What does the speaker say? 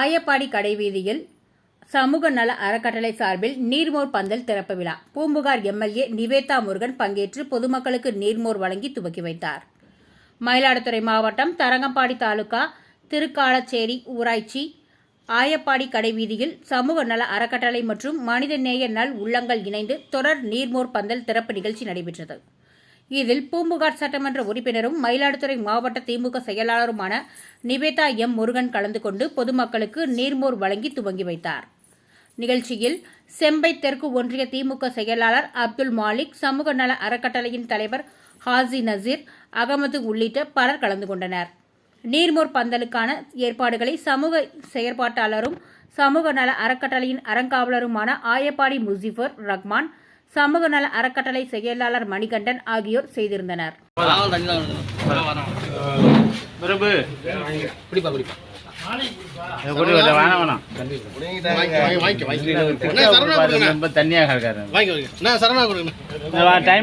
ஆயப்பாடி கடைவீதியில் சமூக நல அறக்கட்டளை சார்பில் நீர்மோர் பந்தல் திறப்பு விழா. பூம்புகார் எம்எல்ஏ நிவேதா முருகன் பங்கேற்று பொதுமக்களுக்கு நீர்மோர் வழங்கி துவக்கி வைத்தார். மயிலாடுதுறை மாவட்டம் தரங்கம்பாடி தாலுகா திருக்காலச்சேரி ஊராட்சி ஆயப்பாடி கடைவீதியில் சமூக நல அறக்கட்டளை மற்றும் மனிதநேய நல் உள்ளங்கள் இணைந்து தொடர் நீர்மோர் பந்தல் திறப்பு நிகழ்ச்சி நடைபெற்றது. இதில் பூம்புகார் சட்டமன்ற உறுப்பினரும் மயிலாடுதுறை மாவட்ட திமுக செயலாளருமான நிவேதா எம் முருகன் கலந்து கொண்டு பொதுமக்களுக்கு நீர்மோர் வழங்கி துவங்கி வைத்தார். நிகழ்ச்சியில் செம்பை தெற்கு ஒன்றிய திமுக செயலாளர் அப்துல் மாலிக் சமூக நல அறக்கட்டளையின் தலைவர் ஹாஜி நசீர் அகமது உள்ளிட்ட பலர் கலந்து கொண்டனர். நீர்மோர் பந்தலுக்கான ஏற்பாடுகளை சமூக செயற்பாட்டாளரும் சமூக நல அறக்கட்டளையின் அறங்காவலருமான ஆயப்பாடி முசிஃபர் ரஹ்மான் சமூக நல அறக்கட்டளை செயலாளர் மணிகண்டன் ஆகியோர் செய்திருந்தனர். தண்ணியாக